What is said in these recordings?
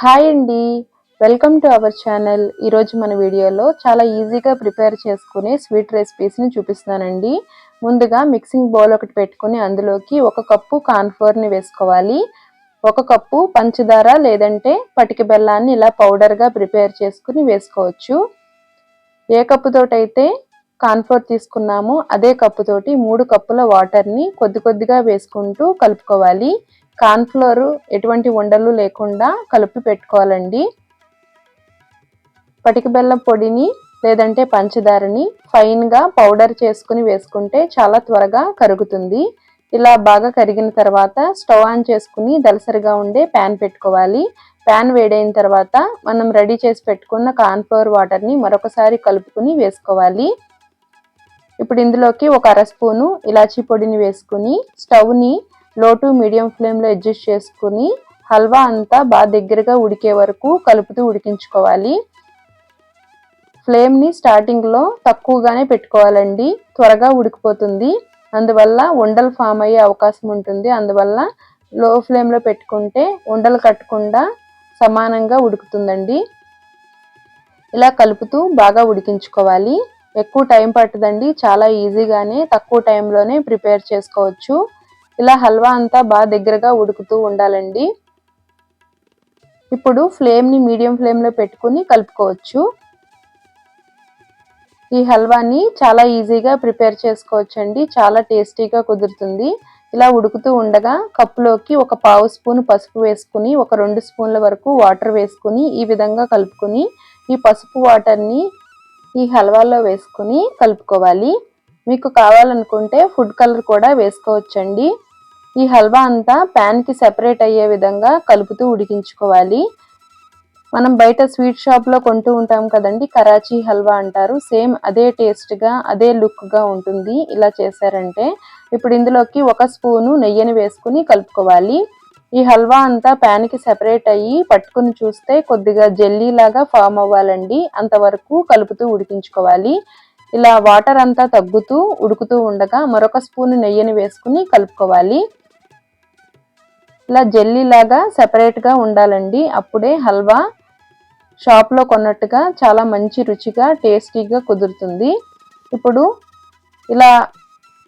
Hi అండి. Welcome to our channel ఈరోజు మన వీడియోలో చాలా ఈజీగా ప్రిపేర్ చేసుకునే స్వీట్ రెసిపీస్ని చూపిస్తానండి ముందుగా మిక్సింగ్ బౌల్ ఒకటి పెట్టుకుని అందులోకి ఒక కప్పు కార్న్ఫ్లోర్ని వేసుకోవాలి. ఒక కప్పు పంచదార లేదంటే పటిక బెల్లాన్ని ఇలా పౌడర్గా ప్రిపేర్ చేసుకుని వేసుకోవచ్చు. ఏ కప్పుతోటైతే కాన్ఫ్లోర్ తీసుకున్నామో అదే కప్పుతోటి మూడు కప్పుల వాటర్ని కొద్ది కొద్దిగా వేసుకుంటూ కలుపుకోవాలి. కార్న్ఫ్లోర్ ఎటువంటి ఉండలు లేకుండా కలిపి పెట్టుకోవాలండి. పటిక బెల్లం పొడిని లేదంటే పంచదారని ఫైన్గా పౌడర్ చేసుకుని వేసుకుంటే చాలా త్వరగా కరుగుతుంది. ఇలా బాగా కరిగిన తర్వాత స్టవ్ ఆన్ చేసుకుని దలసరిగా ఉండే ప్యాన్ పెట్టుకోవాలి. ప్యాన్ వేడైన తర్వాత మనం రెడీ చేసి పెట్టుకున్న కార్న్ఫ్లోర్ వాటర్ని మరొకసారి కలుపుకుని వేసుకోవాలి. ఇప్పుడు ఇందులోకి ఒక అర స్పూను ఇలాచీ పొడిని వేసుకుని స్టవ్ని లో టు మీడియం ఫ్లేమ్లో అడ్జస్ట్ చేసుకుని హల్వా అంతా బాగా దగ్గరగా ఉడికే వరకు కలుపుతూ ఉడికించుకోవాలి. ఫ్లేమ్ని స్టార్టింగ్లో తక్కువగానే పెట్టుకోవాలండి. త్వరగా ఉడికిపోతుంది. అందువల్ల ఉండలు ఫామ్ అయ్యే అవకాశం ఉంటుంది. అందువల్ల లో ఫ్లేమ్లో పెట్టుకుంటే ఉండలు కట్టకుండా సమానంగా ఉడుకుతుందండి. ఇలా కలుపుతూ బాగా ఉడికించుకోవాలి. ఎక్కువ టైం పట్టదండి. చాలా ఈజీగానే తక్కువ టైంలోనే ప్రిపేర్ చేసుకోవచ్చు. ఇలా హల్వా అంతా బాగా దగ్గరగా ఉడుకుతూ ఉండాలండి. ఇప్పుడు ఫ్లేమ్ని మీడియం ఫ్లేమ్లో పెట్టుకుని కలుపుకోవచ్చు. ఈ హల్వాని చాలా ఈజీగా ప్రిపేర్ చేసుకోవచ్చండి. చాలా టేస్టీగా కుదురుతుంది. ఇలా ఉడుకుతూ ఉండగా కప్పులోకి ఒక పావు స్పూన్ పసుపు వేసుకుని ఒక రెండు స్పూన్ల వరకు వాటర్ వేసుకుని ఈ విధంగా కలుపుకొని ఈ పసుపు వాటర్ని ఈ హల్వాలో వేసుకుని కలుపుకోవాలి. మీకు కావాలనుకుంటే ఫుడ్ కలర్ కూడా వేసుకోవచ్చండి. ఈ హల్వా అంతా ప్యాన్కి సెపరేట్ అయ్యే విధంగా కలుపుతూ ఉడికించుకోవాలి. మనం బయట స్వీట్ షాప్లో కొంటూ ఉంటాం కదండి కరాచీ హల్వా అంటారు. సేమ్ అదే టేస్ట్గా అదే లుక్గా ఉంటుంది ఇలా చేశారంటే. ఇప్పుడు ఇందులోకి ఒక స్పూను నెయ్యిని వేసుకుని కలుపుకోవాలి. ఈ హల్వా అంతా ప్యాన్కి సెపరేట్ అయ్యి పట్టుకుని చూస్తే కొద్దిగా జెల్లీ లాగా ఫామ్ అవ్వాలండి. అంతవరకు కలుపుతూ ఉడికించుకోవాలి. ఇలా వాటర్ అంతా తగ్గుతూ ఉడుకుతూ ఉండగా మరొక స్పూన్ నెయ్యిని వేసుకుని కలుపుకోవాలి. ఇలా జెల్లీ లాగా సెపరేట్గా ఉండాలండి. అప్పుడే హల్వా షాప్లో కొన్నట్టుగా చాలా మంచి రుచిగా టేస్టీగా కుదురుతుంది. ఇప్పుడు ఇలా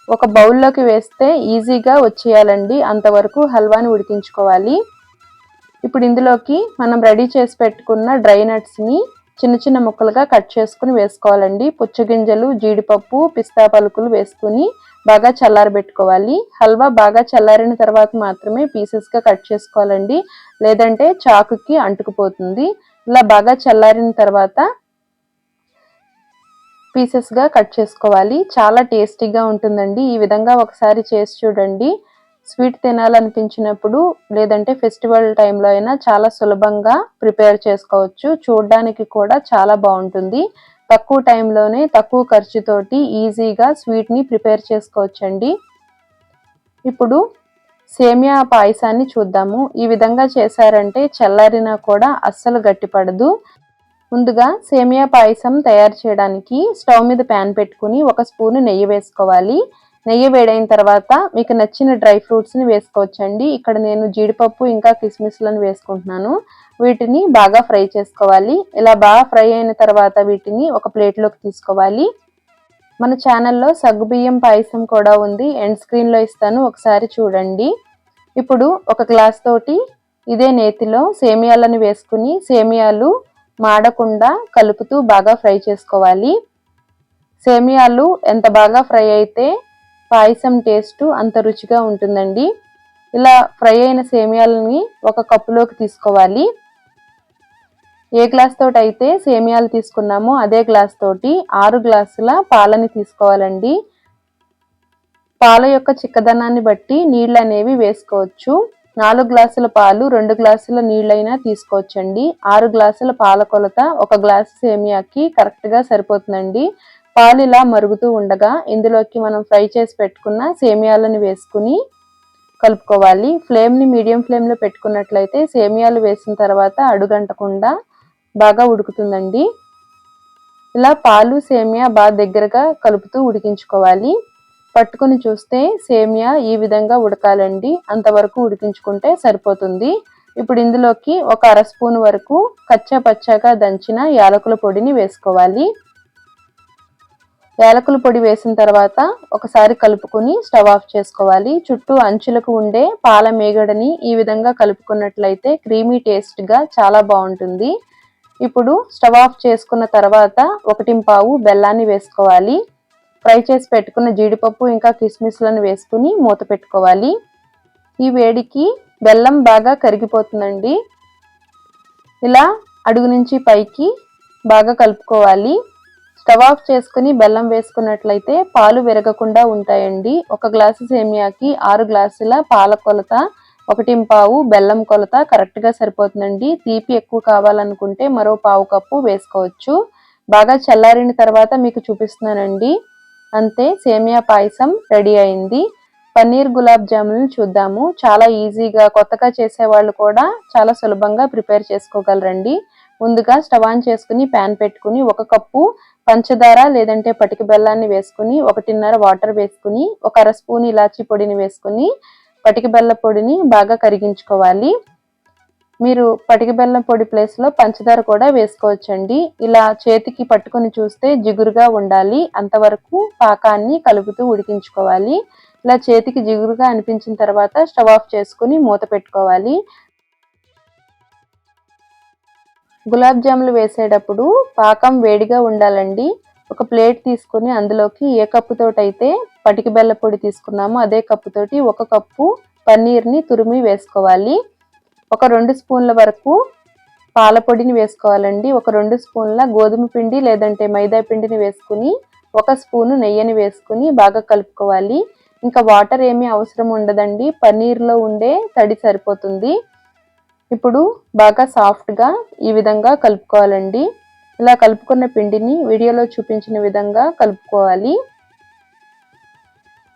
ఒక బౌల్లోకి వేస్తే ఈజీగా వచ్చేయాలండి. అంతవరకు హల్వాని ఉడికించుకోవాలి. ఇప్పుడు ఇందులోకి మనం రెడీ చేసి పెట్టుకున్న డ్రై నట్స్ని చిన్న చిన్న ముక్కలుగా కట్ చేసుకుని వేసుకోవాలండి. పుచ్చగింజలు జీడిపప్పు పిస్తా పలుకులు వేసుకుని బాగా చల్లారబెట్టుకోవాలి. హల్వా బాగా చల్లారిన తర్వాత మాత్రమే పీసెస్గా కట్ చేసుకోవాలండి. లేదంటే చాకుకి అంటుకుపోతుంది. ఇలా బాగా చల్లారిన తర్వాత పీసెస్గా కట్ చేసుకోవాలి. చాలా టేస్టీగా ఉంటుందండి. ఈ విధంగా ఒకసారి చేసి చూడండి. స్వీట్ తినాలనిపించినప్పుడు లేదంటే ఫెస్టివల్ టైంలో అయినా చాలా సులభంగా ప్రిపేర్ చేసుకోవచ్చు. చూడడానికి కూడా చాలా బాగుంటుంది. తక్కువ టైంలోనే తక్కువ ఖర్చుతోటి ఈజీగా స్వీట్ని ప్రిపేర్ చేసుకోవచ్చండి. ఇప్పుడు సేమియా పాయసాన్ని చూద్దాము. ఈ విధంగా చేశారంటే చల్లారినా కూడా అస్సలు గట్టిపడదు. ముందుగా సేమియా పాయసం తయారు చేయడానికి స్టవ్ మీద ప్యాన్ పెట్టుకుని ఒక స్పూన్ నెయ్యి వేసుకోవాలి. నెయ్యి వేడైన తర్వాత మీకు నచ్చిన డ్రై ఫ్రూట్స్ని వేసుకోవచ్చండి. ఇక్కడ నేను జీడిపప్పు ఇంకా కిస్మిస్లను వేసుకుంటున్నాను. వీటిని బాగా ఫ్రై చేసుకోవాలి. ఇలా బాగా ఫ్రై అయిన తర్వాత వీటిని ఒక ప్లేట్లోకి తీసుకోవాలి. మన ఛానల్లో సగ్గుబియ్యం పాయసం కూడా ఉంది. ఎండ్ స్క్రీన్లో ఇస్తాను. ఒకసారి చూడండి. ఇప్పుడు ఒక గ్లాస్ తోటి ఇదే నేతిలో సేమియాలను వేసుకుని సేమియాలు మాడకుండా కలుపుతూ బాగా ఫ్రై చేసుకోవాలి. సేమియాలు ఎంత బాగా ఫ్రై అయితే పాయసం టేస్ట్ అంత రుచిగా ఉంటుందండి. ఇలా ఫ్రై అయిన సేమియాలని ఒక కప్పులోకి తీసుకోవాలి. ఏ గ్లాస్ తోటి అయితే సేమియాలు తీసుకున్నామో అదే గ్లాస్ తోటి ఆరు గ్లాసుల పాలని తీసుకోవాలండి. పాల యొక్క చిక్కదనాన్ని బట్టి నీళ్ళు అనేవి వేసుకోవచ్చు. నాలుగు గ్లాసుల పాలు రెండు గ్లాసుల నీళ్ళైనా తీసుకోవచ్చండి. ఆరు గ్లాసుల పాల కొలత ఒక గ్లాసు సేమియాకి కరెక్ట్గా సరిపోతుందండి. పాలు ఇలా మరుగుతూ ఉండగా ఇందులోకి మనం ఫ్రై చేసి పెట్టుకున్న సేమియాలను వేసుకుని కలుపుకోవాలి. ఫ్లేమ్ని మీడియం ఫ్లేమ్లో పెట్టుకున్నట్లయితే సేమియాలు వేసిన తర్వాత అడుగంటకుండా బాగా ఉడుకుతుందండి. ఇలా పాలు సేమియా బాగా దగ్గరగా కలుపుతూ ఉడికించుకోవాలి. పట్టుకుని చూస్తే సేమియా ఈ విధంగా ఉడకాలండి. అంతవరకు ఉడికించుకుంటే సరిపోతుంది. ఇప్పుడు ఇందులోకి ఒక అర స్పూన్ వరకు కచ్చా పచ్చాగా దంచిన యాలకుల పొడిని వేసుకోవాలి. యాలకుల పొడి వేసిన తర్వాత ఒకసారి కలుపుకొని స్టవ్ ఆఫ్ చేసుకోవాలి. చుట్టూ అంచులకు ఉండే పాల మేగడని ఈ విధంగా కలుపుకున్నట్లయితే క్రీమీ టేస్ట్గా చాలా బాగుంటుంది. ఇప్పుడు స్టవ్ ఆఫ్ చేసుకున్న తర్వాత ఒకటి పావు బెల్లాన్ని వేసుకోవాలి. ఫ్రై చేసి పెట్టుకున్న జీడిపప్పు ఇంకా కిస్మిస్లను వేసుకుని మూత పెట్టుకోవాలి. ఈ వేడికి బెల్లం బాగా కరిగిపోతుందండి. ఇలా అడుగు నుంచి పైకి బాగా కలుపుకోవాలి. స్టవ్ ఆఫ్ చేసుకుని బెల్లం వేసుకున్నట్లయితే పాలు విరగకుండా ఉంటాయండి. ఒక గ్లాసు సేమియాకి ఆరు గ్లాసుల పాల కొలత ఒకటి పావు బెల్లం కొలత కరెక్ట్గా సరిపోతుందండి. తీపి ఎక్కువ కావాలనుకుంటే మరో పావు కప్పు వేసుకోవచ్చు. బాగా చల్లారిన తర్వాత మీకు చూపిస్తున్నానండి. అంతే సేమియా పాయసం రెడీ అయింది. పన్నీర్ గులాబ్ జామున్ చూద్దాము. చాలా ఈజీగా కొత్తగా చేసేవాళ్ళు కూడా చాలా సులభంగా ప్రిపేర్ చేసుకోగలరండి. ముందుగా స్టవ్ ఆన్ చేసుకుని ప్యాన్ పెట్టుకుని ఒక కప్పు పంచదార లేదంటే పటిక బెల్లాన్ని వేసుకుని ఒకటిన్నర వాటర్ వేసుకుని ఒక అర స్పూన్ ఇలాచీ పొడిని వేసుకుని పటిక బెల్ల పొడిని బాగా కరిగించుకోవాలి. మీరు పటిక బెల్లం పొడి ప్లేస్లో పంచదార కూడా వేసుకోవచ్చండి. ఇలా చేతికి పట్టుకొని చూస్తే జిగురుగా ఉండాలి. అంతవరకు పాకాన్ని కలుపుతూ ఉడికించుకోవాలి. ఇలా చేతికి జిగురుగా అనిపించిన తర్వాత స్టవ్ ఆఫ్ చేసుకుని మూత పెట్టుకోవాలి. గులాబ్ జాములు వేసేటప్పుడు పాకం వేడిగా ఉండాలండి. ఒక ప్లేట్ తీసుకొని అందులోకి ఏ కప్పుతోటైతే పటిక బెల్ల పొడి తీసుకున్నామో అదే కప్పుతోటి ఒక కప్పు పన్నీర్ని తురిమి వేసుకోవాలి. ఒక రెండు స్పూన్ల వరకు పాల పొడిని వేసుకోవాలండి. ఒక రెండు స్పూన్ల గోధుమ పిండి లేదంటే మైదా పిండిని వేసుకుని ఒక స్పూను నెయ్యిని వేసుకుని బాగా కలుపుకోవాలి. ఇంకా వాటర్ ఏమీ అవసరం ఉండదండి. పన్నీర్లో ఉండే తడి సరిపోతుంది. ఇప్పుడు బాగా సాఫ్ట్గా ఈ విధంగా కలుపుకోవాలండి. ఇలా కలుపుకున్న పిండిని వీడియోలో చూపించిన విధంగా కలుపుకోవాలి.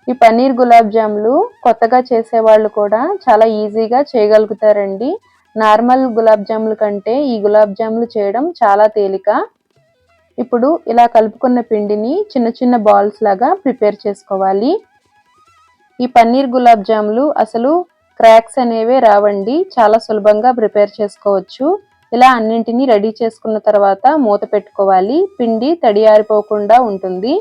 ఈ పన్నీర్ గులాబ్ జాములు కొత్తగా చేసేవాళ్ళు కూడా చాలా ఈజీగా చేయగలుగుతారండి. నార్మల్ గులాబ్ జాముల కంటే ఈ గులాబ్ జాములు చేయడం చాలా తేలిక. ఇప్పుడు ఇలా కలుపుకున్న పిండిని చిన్న చిన్న బాల్స్ లాగా ప్రిపేర్ చేసుకోవాలి. ఈ పన్నీర్ గులాబ్ జాములు అసలు క్రాక్స్ అనేవి రావండి. చాలా సులభంగా ప్రిపేర్ చేసుకోవచ్చు. ఇలా అన్నింటినీ రెడీ చేసుకున్న తర్వాత మూత పెట్టుకోవాలి. పిండి తడి ఆరిపోకుండా ఉంటుంది.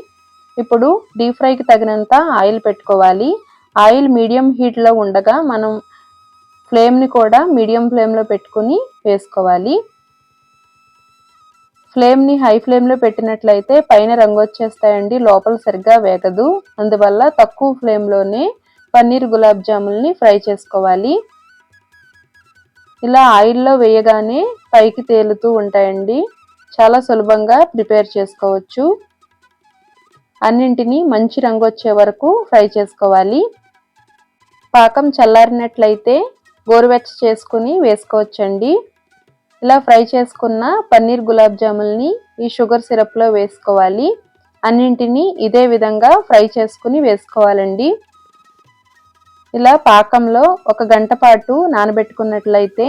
ఇప్పుడు డీప్ ఫ్రైకి తగినంత ఆయిల్ పెట్టుకోవాలి. ఆయిల్ మీడియం హీట్లో ఉండగా మనం ఫ్లేమ్ని కూడా మీడియం ఫ్లేమ్లో పెట్టుకుని వేసుకోవాలి. ఫ్లేమ్ని హై ఫ్లేమ్లో పెట్టినట్లయితే పైన రంగు వచ్చేస్తాయండి. లోపల సరిగ్గా వేగదు. అందువల్ల తక్కువ ఫ్లేమ్లోనే పన్నీర్ గులాబ్ జాముల్ని ఫ్రై చేసుకోవాలి. ఇలా ఆయిల్లో వేయగానే పైకి తేలుతూ ఉంటాయండి. చాలా సులభంగా ప్రిపేర్ చేసుకోవచ్చు. అన్నింటినీ మంచి రంగు వచ్చే వరకు ఫ్రై చేసుకోవాలి. పాకం చల్లారినట్లయితే గోరువెచ్చ చేసుకుని వేసుకోవచ్చండి. ఇలా ఫ్రై చేసుకున్న పన్నీర్ గులాబ్ జాముల్ని ఈ షుగర్ సిరప్లో వేసుకోవాలి. అన్నింటినీ ఇదే విధంగా ఫ్రై చేసుకుని వేసుకోవాలండి. ఇలా పాకంలో ఒక గంట పాటు నానబెట్టుకున్నట్లయితే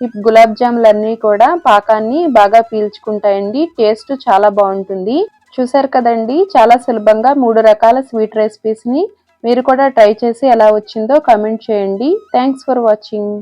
ఈ గులాబ్ జాములు అన్నీ కూడా పాకాన్ని బాగా పీల్చుకుంటాయండి. టేస్ట్ చాలా బాగుంటుంది. చూసారు కదండి చాలా సులభంగా మూడు రకాల స్వీట్ రెసిపీస్ని మీరు కూడా ట్రై చేసి ఎలా వచ్చిందో కామెంట్ చేయండి. Thanks for watching.